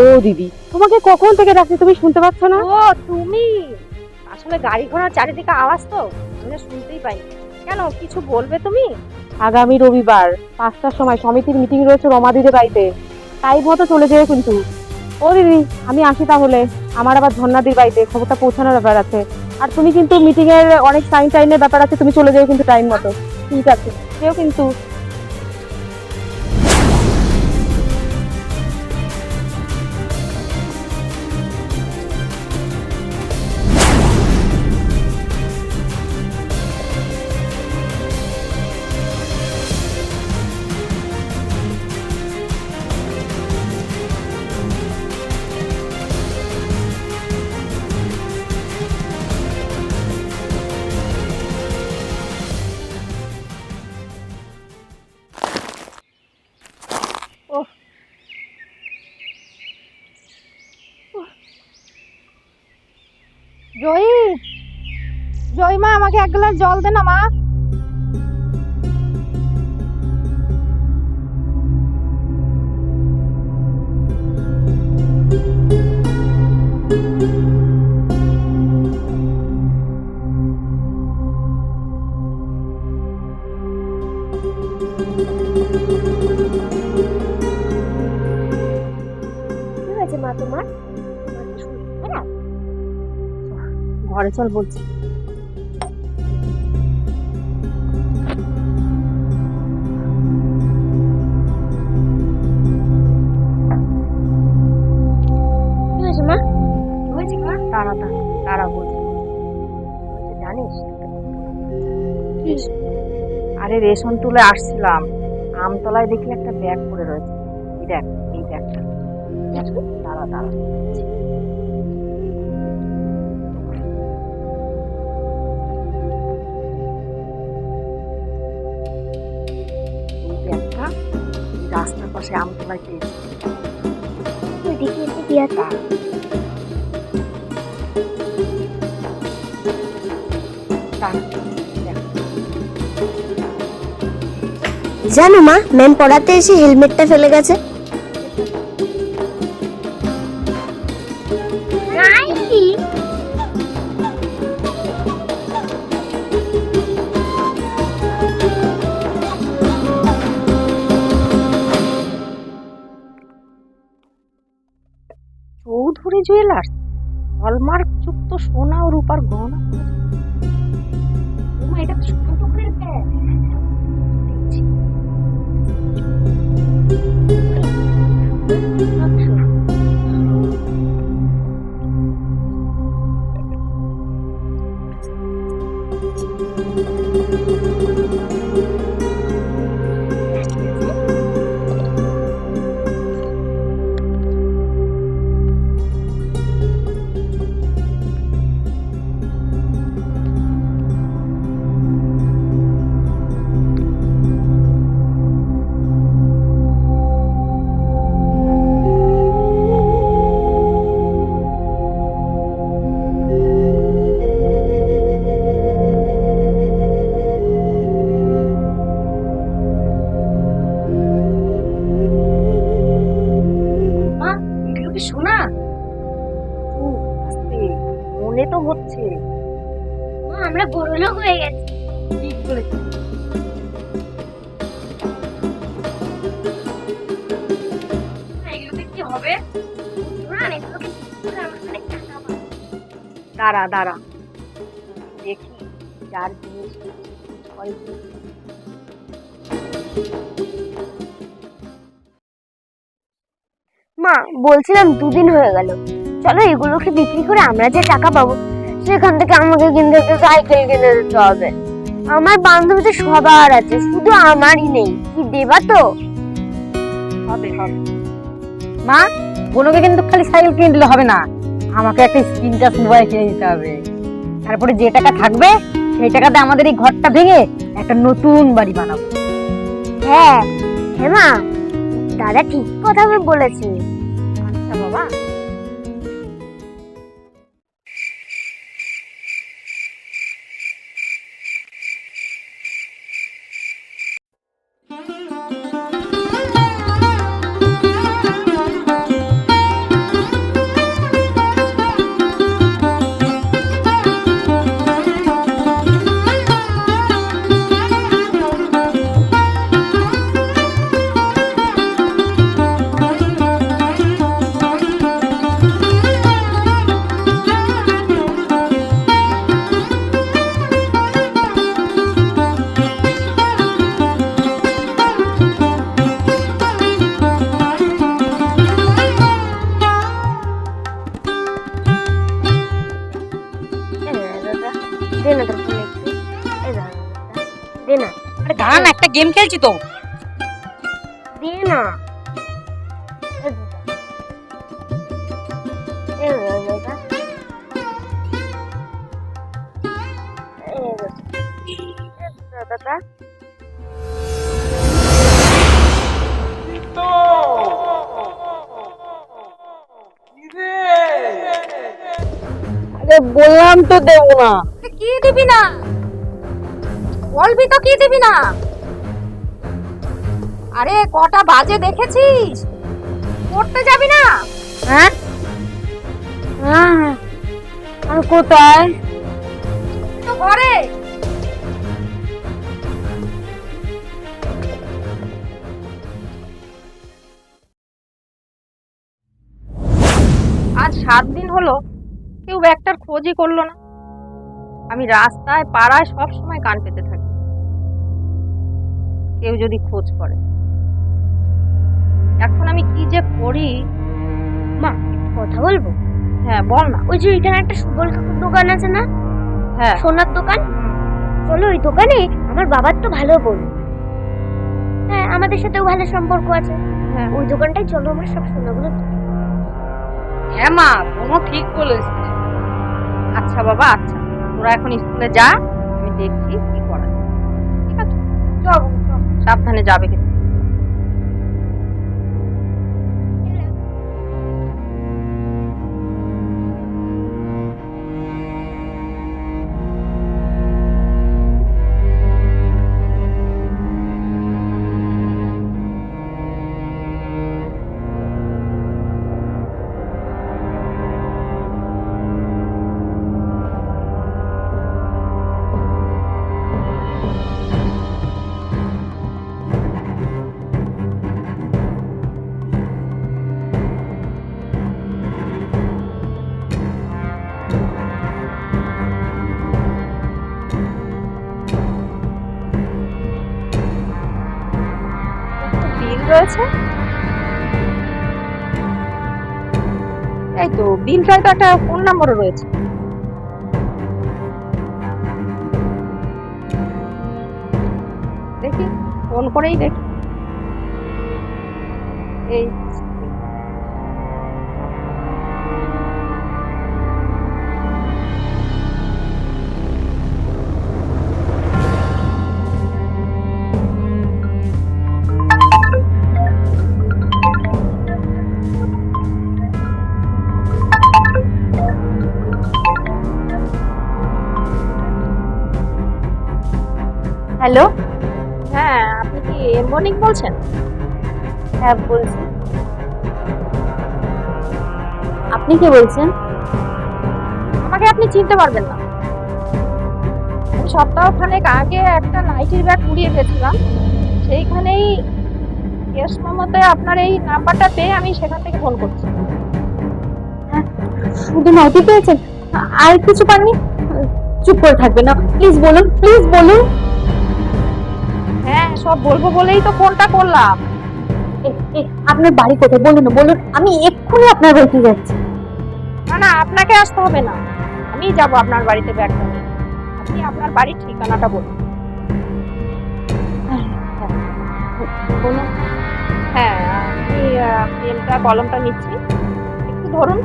ও দিদি তোমাকে কখন থেকে ডাকছি তুমি শুনতে পাচ্ছ না? ও তুমি? আসলে গাড়ি ঘোড়ার চারিদিকে আওয়াজ তো আমি শুনতেই পাই কেন কিছু বলবে তুমি? আগামী রবিবার পাঁচটার সময় সমিতির মিটিং রয়েছে রমাদিদের বাড়িতে। টাইম মতো চলে যাবে কিন্তু। ও দিদি আমি আসি তাহলে। আমার আবার ঝর্ণাদির বাড়িতে খবরটা পৌঁছানোর ব্যাপার আছে। আর তুমি কিন্তু মিটিংয়ের অনেক টাইম টাইনের ব্যাপার আছে তুমি চলে যেও কিন্তু টাইম মতো। ঠিক আছে যেও কিন্তু। গ্লাস জল দে না মা। খারাপ? ঘরে চল বলছি। রেশন তুলে আসছিলাম, আমতলায় দেখি একটা ব্যাগ পড়ে রয়েছে। এই দেখ, এই ব্যাগটা দাঁড়া দাঁড়া। রাস্তার পাশে আমতলায় পেয়েছি। জানো মা, ম্যাম পড়াতে এসে হেলমেটটা ফেলে গেছে। চৌধুরী জুয়েলার্স হলমার্ক যুক্ত সোনা ও রূপার গহনা। এটা তো মনে দাঁড়া দাঁড়া। দেখি যার জিনিস মা, বলছিলাম দুদিন হয়ে গেল। চলো এগুলোকে বিক্রি করে আমরা যে টাকা পাবো, সেখান থেকে আমাকে কিনতে একটা সাইকেল কিনে দিতে হবে। আমার বান্ধবী তো সবার আছে, শুধু আমারই নেই। কি দেবা তো? হবে হবে। মা বোনকে কিন্তু খালি সাইকেল কিনে দিলে হবে না। আমাকে একটা স্ক্রিন টাচ মোবাইল কিনে দিতে হবে। তারপরে যে টাকা থাকবে সেই টাকাতে আমাদের এই ঘরটা ভেঙে একটা নতুন বাড়ি বানাবো। হ্যাঁ হেমা দাদা ঠিক কথা বলেছে। আচ্ছা বাবা। গেম খেলছি তো। দে না। দাদা। আরে বললাম তো দেবো না। কি দিবি না? বলবি তো কি দিবি না? আরে কটা বাজে দেখেছিস? পড়তে যাবি না? হ্যাঁ? আর কোথায়? তো ঘরে। আজ সাত দিন হলো কেউ ব্যাগটার খোঁজই করল না। আমি রাস্তায় পাড়ায় সব সময় কান পেতে থাকি। কেউ যদি খোঁজ করে। এখন আমি কি যে করি? মা কথা বলব? হ্যাঁ বল না ওই যে এখানে একটা সুবল কাকুর দোকান আছে না? হ্যাঁ। সোনার দোকান? চলো ওই দোকানে আমার বাবার তো ভালো বোন। হ্যাঁ আমাদের সাথেও ভালো সম্পর্ক আছে। হ্যাঁ। ওই দোকানটাই চলো আমার সব সোনাগুলো হ্যাঁ মা কোনো ঠিক বলেছিস আচ্ছা বাবা আচ্ছা। তোরা এখন স্কুলে যা আমি দেখছি কি করা ঠিক আছে? চল। সাবধানে যাবে কিন্তু। রয়েছে? এই তো বিলটায় তো একটা ফোন নাম্বারও রয়েছে। দেখি ফোন করেই দেখি। এই হ্যালো? হ্যাঁ আপনি কি মর্নিং বলছেন? হ্যাঁ বলছি। আপনি কে বলছেন? আমাকে আপনি চিনতে পারবেন না। সপ্তাহখানেক আগে একটা নাইটির ব্যাগ কুড়িয়ে গেছিলাম সেইখানেই কেস মমতে আপনার এই নাম্বারটা পেয়ে আমি সেখান থেকে ফোন করছি। শুধু নাইটি পেয়েছেন? আর কিছু পাননি? চুপ করে থাকবেন না। প্লিজ বলুন প্লিজ বলুন। হ্যাঁ সব বলব বলেই তো ফোনটা করলাম। আপনার বাড়ি কোথায়? বলুন বলুন আমি এক্ষুনি আপনার বাড়িতে যাচ্ছি। না না আপনাকে আসতে হবে না। আমি যাব আপনার বাড়িতে ব্যাগটা নিয়ে। আপনি আপনার বাড়ির ঠিকানাটা বলুন। বলুন। হ্যাঁ আমি পেনটা কলমটা নিচ্ছি। একটু ধরুন।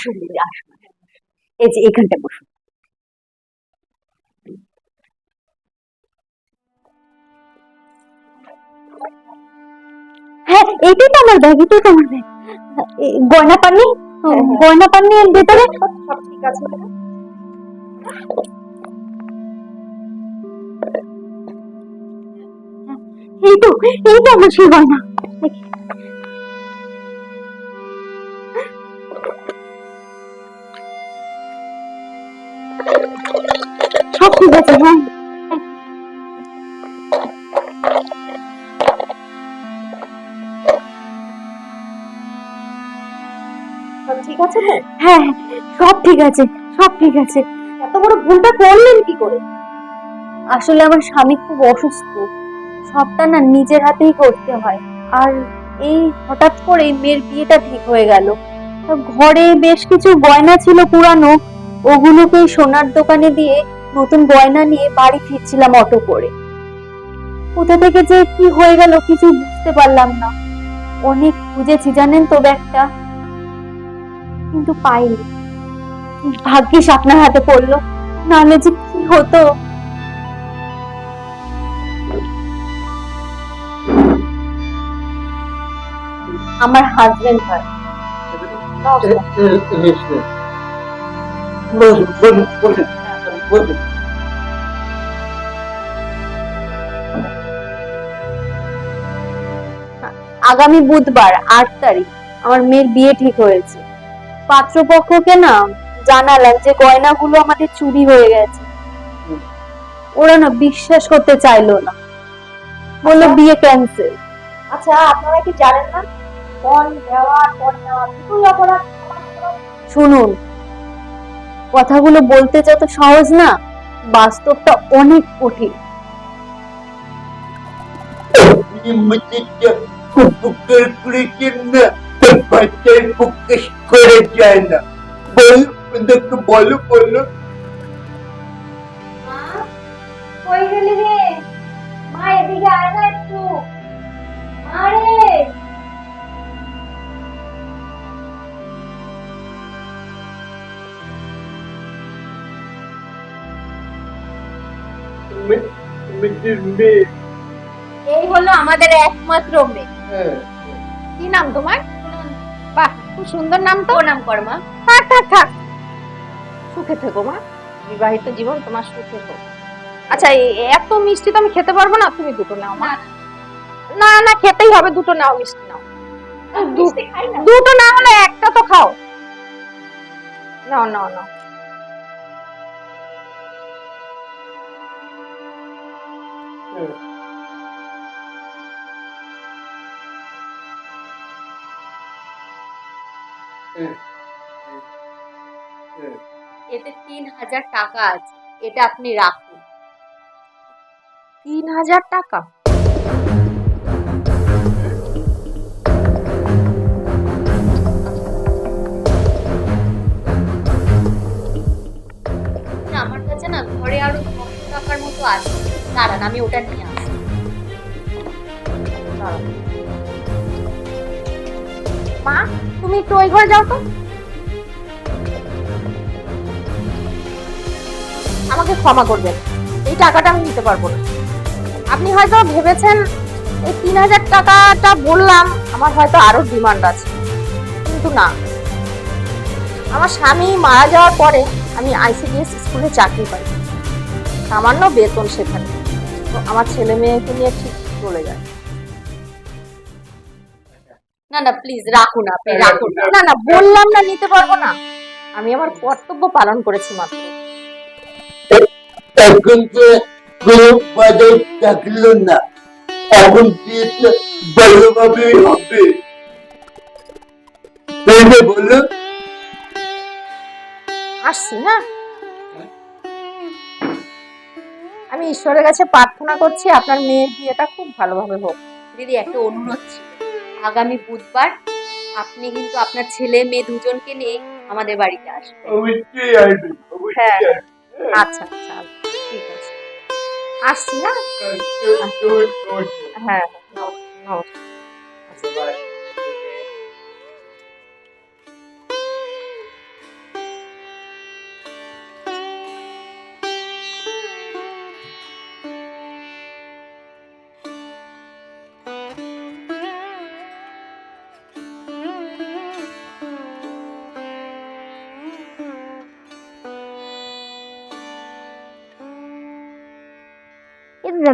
আসুন দিদি আসুন এই যে এখানটা বসুন। হ্যাঁ এটাই তো আমার ব্যাগ এটাই তো আমার ব্যাগ গয়না পাননি? গয়না পাননি এর ভেতরে? সব ঠিক আছে এই তো এই তো আমার সেই গয়না। ঠিক আছে হ্যাঁ? সব ঠিক আছে হ্যাঁ সব ঠিক আছে সব ঠিক আছে। এত বড় ভুলটা করলেন কি করে? আসলে আমার স্বামী খুব অসুস্থ। সবটা না নিজের হাতেই করতে হয়। আর এই হঠাৎ করে মেয়ের বিয়েটা ঠিক হয়ে গেল। ঘরে বেশ কিছু গয়না ছিল পুরানো। ওগুলোকে সোনার দোকানে দিয়ে নতুন গয়না নিয়ে বাড়ি ফিরছিলাম অটো করে কোথা থেকে যে কি হয়ে গেল কিছু বুঝতে পারলাম না অনেক খুঁজেছি জানেন তো ব্যাগটা কিন্তু পাইনি ভাগ্যিস আপনার হাতে পড়ল নাহলে যে কি হতো আমার হাজবেন্ড হয় বসুন বসুন বসুন আগামী বুধবার আট তারিখ আমার মেয়ের বিয়ে ঠিক হয়েছে। পাত্রপক্ষকে না জানালাম যে গয়নাগুলো আমাদের চুরি হয়ে গেছে। ওরা না বিশ্বাস করতে চাইলো না। বলল বিয়ে ক্যান্সেল আচ্ছা আপনারা কি জানেন না? ফোন দেওয়া ফোন নেওয়া দুটোই অপরাধ। শুনুন কথাগুলো বলতে যত সহজ না বাস্তবটা অনেক কঠিন। করে যায় না। বল ওদেরকে বলো বলো। কই গেলি রে? মা এদিকে আয় না একটু। আরে এই হলো আমাদের একমাত্র মেয়ে। হ্যাঁ। কি নাম তোমার? বাহ খুব সুন্দর নাম তো। প্রণাম কর মা থাক থাক থাক। সুখে থেকো মা। বিবাহিত জীবন তোমার সুখে হোক। আচ্ছা এত মিষ্টি তো আমি খেতে পারব না তুমি দুটো নাও মা। না না খেতেই হবে দুটো নাও মিষ্টি নাও। দুটো না হলে একটা তো খাও। নাও নাও নাও। এতে তিন হাজার টাকা আছে। এটা আপনি রাখুন। তিন হাজার টাকা? আমার কাছে না ঘরে আরও ছশো টাকার মতো আছে। দাঁড়ান, আমি ওটা নিয়ে আসি মা, তুমি একটু ওই ঘরে যাও তো। আমাকে ক্ষমা করবেন, এই টাকাটা আমি নিতে পারব না। আপনি হয়তো ভেবেছেন এই তিন হাজার টাকাটা বললাম, আমার হয়তো আরও ডিমান্ড আছে। কিন্তু না। আমার স্বামী মারা যাওয়ার পরে আমি আইসিডিএস স্কুলে চাকরি পাই। সামান্য বেতন সেখানে। আমার ছেলে মেয়েকে নিয়ে ঠিক চলে যায়। না না প্লিজ রাখুন আপনি রাখুন না। না বললাম না নিতে পারব না। আমি আমার কর্তব্য পালন করেছি মাত্র। এখন তো কোনো বাজার থাকল না। এখন বিয়েটা ভালোভাবেই হবে? তাই না বলো? আসছি না? আমি ঈশ্বরের কাছে প্রার্থনা করছি আপনার মেয়ের বিয়েটা খুব ভালোভাবে হোক। দিদি একটা অনুরোধ ছিল। আগামী বুধবার আপনি কিন্তু আপনার ছেলে মেয়ে দুজনকে নিয়ে আমাদের বাড়িতে আসবেন। আসবে হ্যাঁ। আচ্ছা আচ্ছা ঠিক আছে। আসছি না হ্যাঁ, নমস্কার, নমস্কার।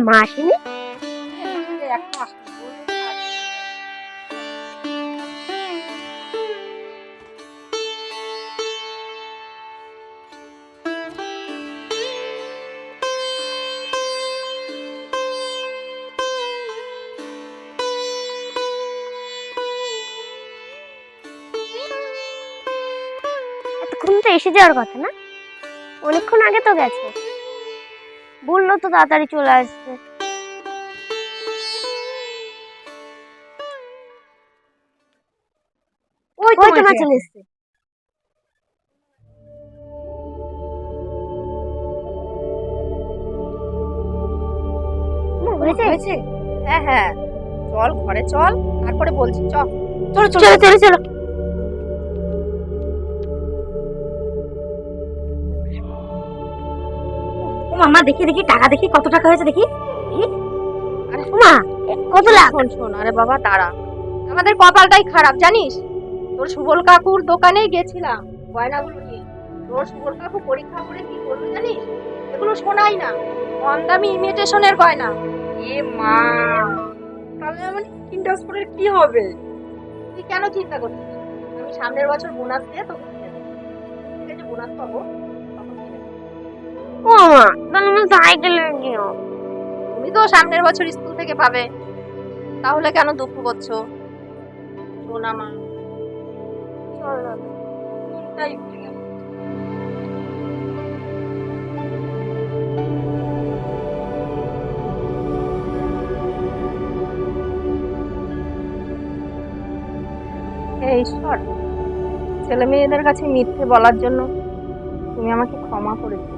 মা তো এসে যাওয়ার কথা না? অনেকক্ষণ আগে তো গেছে। বলল তো তাড়াতাড়ি চলে আসবে ওই। চলে এসছে? হয়েছে? হ্যাঁ হ্যাঁ। চল ঘরে চল। তারপরে বলছি চল চলো। চলো চলো চলো। মামা দেখি দেখি টাকা দেখি কত টাকা হয়েছে দেখি। আরে মা কত লাখ? শোন আরে বাবা দাঁড়া। আমাদের কপালটাই খারাপ জানিস? তোর সুবল কাকুর দোকানে গেছিলাম গয়নাগুলো নিয়ে। তোর সুবল কাকু পরীক্ষা করে কি করবে জানিস? এগুলো শোনাই না। কম দামি ইমিটেশনের গয়না। এ মা তাহলে আমার ইন্টাস করে কি হবে? তুই কেন চিন্তা করছিস? আমি সামনের বছর বোনাস দিয়ে তোকে বোনাস পাবো। ও মা তাহলে আমার সাইকেল কিনো তুমি তো সামনের বছর স্কুল থেকে পাবে। তাহলে কেন দুঃখ করছ? শোনা মা। হে ঈশ্বর ছেলে মেয়েদের কাছে মিথ্যে বলার জন্য তুমি আমাকে ক্ষমা করে দিও।